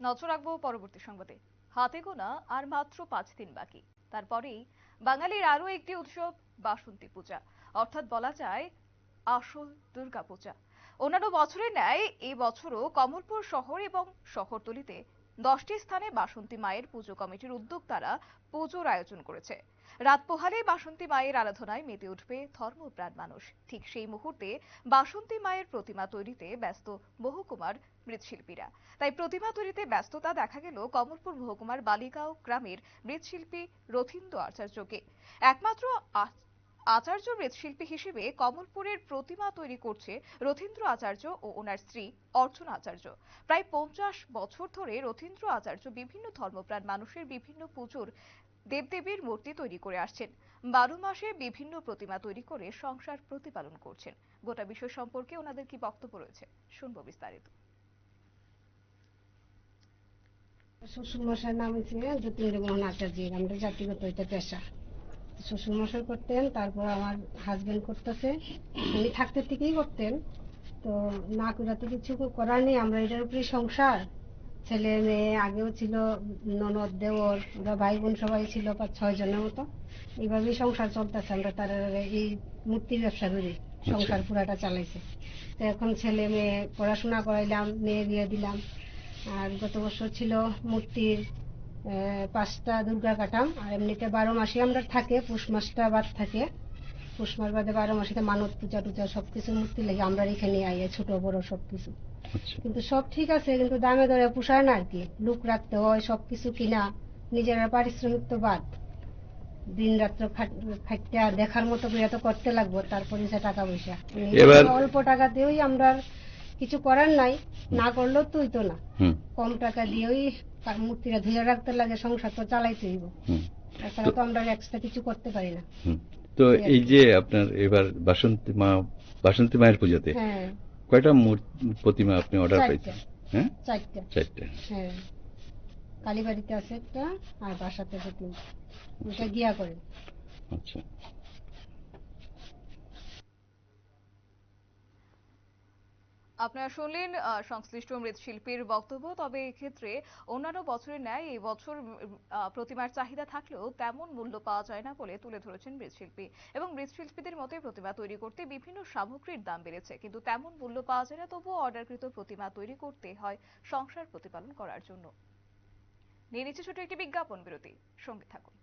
নজর রাখব পরবর্তী সংবাদে। হাতে গোনা আর মাত্র পাঁচ দিন বাকি। তারপরেই বাঙালির আরও একটি উৎসব, বাসন্তী পূজা। অর্থাৎ বলা যায় আসল দুর্গা পূজা অন্যান্য বছরের ন্যায় এই বছরও কমলপুর শহর এবং শহরতলিতে দশটি স্থানে বাসন্তী মায়ের পুজো কমিটির উদ্যোক্তারা পুজোর আয়োজন করেছে। রাত পোহালে বাসন্তী মায়ের আরাধনায় মেতে উঠবে ধর্মপ্রাণ মানুষ। ঠিক সেই মুহূর্তে বাসন্তী মায়ের প্রতিমা তৈরিতে ব্যস্ত বহুকুমার মৃৎশিল্পীরা। তাই প্রতিমা তৈরিতে ব্যস্ততা দেখা গেল কমলপুর মহকুমার বালিগাঁও গ্রামের মৃৎশিল্পী রথীন্দ্র আচার্যকে। একমাত্র আচার্য মৃৎশিল্পী হিসেবে কমলপুরের প্রতিমা তৈরি করছে রথীন্দ্র আচার্য ও ওনার স্ত্রী অর্চনা আচার্য। প্রায় পঞ্চাশ বছর ধরে রথীন্দ্র আচার্য বিভিন্ন ধর্মপ্রাণ মানুষের বিভিন্ন পুজোর দেবদেবীর মূর্তি তৈরি করে আসছেন। বারো মাসে বিভিন্ন প্রতিমা তৈরি করে সংসার প্রতিপালন করছেন। গোটা বিষয় সম্পর্কে ওনাদের কি বক্তব্য রয়েছে শুনব বিস্তারিত। শ্বশুরমশাই নাম হচ্ছে যতীন্দ্রমোহন আচার্য আমাদের জাতিগত এটা পেশা। শ্বশুরমশাই করতেন তারপর আমার হাজবেন্ড করতেছে। উনি থাকতে থেকেই করতেন। তো না করে তো কিছু করার নেই আমরা এটার উপরে সংসার। ছেলে মেয়ে আগেও ছিল ননদ দেওর ওরা ভাই বোন সবাই ছিল পাঁচ ছয় জনের মতো। এইভাবেই সংসার চলতেছে আমরা তার এই মূর্তির ব্যবসা করি সংসার পুরাটা চালাইছে। তো এখন ছেলে মেয়ে পড়াশোনা করাইলাম মেয়ে বিয়ে দিলাম। আর গত বছর ছিল মূর্তির পাঁচটা দুর্গা কাটাম। আর এমনিতে বারো মাসে আমরা থাকে পুষ মাসটা বাদ থাকে। পুষ মাস বাদে বারো মাসে মানত পূজা টুজা সবকিছু মূর্তি লাগে আমরা এখানে আইয়ে ছোট বড় সবকিছু। আচ্ছা। কিন্তু সব ঠিক আছে কিন্তু দামে দরে পোষায় না আর কি। লুক রাখতে হয় সবকিছু কিনা নিজেরা পারিশ্রমিক তো বাদ। দিন রাত্র খাটতে দেখার মতো করে তো করতে লাগবো তারপরে সে টাকা পয়সা। অল্প টাকা দিয়েই আমরা কিছু করার নাই না করলেও তুই তো না কম টাকা দিয়েই কা- মূর্তিটা ধুয়ে রাখতে লাগে সংসার তো চালাইতে হইব। তাছাড়া তো আমরা এক্সট্রা কিছু করতে পারি না। তো এই যে আপনার এবার বাসন্তী মা বাসন্তী মায়ের পুজোতে হ্যাঁ। কয়টা প্রতিমা আপনি অর্ডার চারটে। পাইছেন? হ্যাঁ? চারটা। চারটে। হ্যাঁ। কালীবাড়িতে আছে একটা আর বাসাতে আছে তিনটা। ওটা গিয়া করে আচ্ছা। আপনারা শুনলেন সংশ্লিষ্ট মৃৎশিল্পীর বক্তব্য। তবে এক্ষেত্রে অন্যান্য বছরের ন্যায় এই বছর প্রতিমার চাহিদা থাকলেও তেমন মূল্য পাওয়া যায় না বলে তুলে ধরেছেন মৃৎশিল্পী। এবং মৃৎশিল্পীদের মতে প্রতিমা তৈরি করতে বিভিন্ন সামগ্রীর দাম বেড়েছে। কিন্তু তেমন মূল্য পাওয়া যায় না, তবুও অর্ডারকৃত প্রতিমা তৈরি করতে হয় সংসার প্রতিপালন করার জন্য। নিয়ে নিচ্ছে ছোট একটি বিজ্ঞাপন বিরতি। সঙ্গে থাকুন।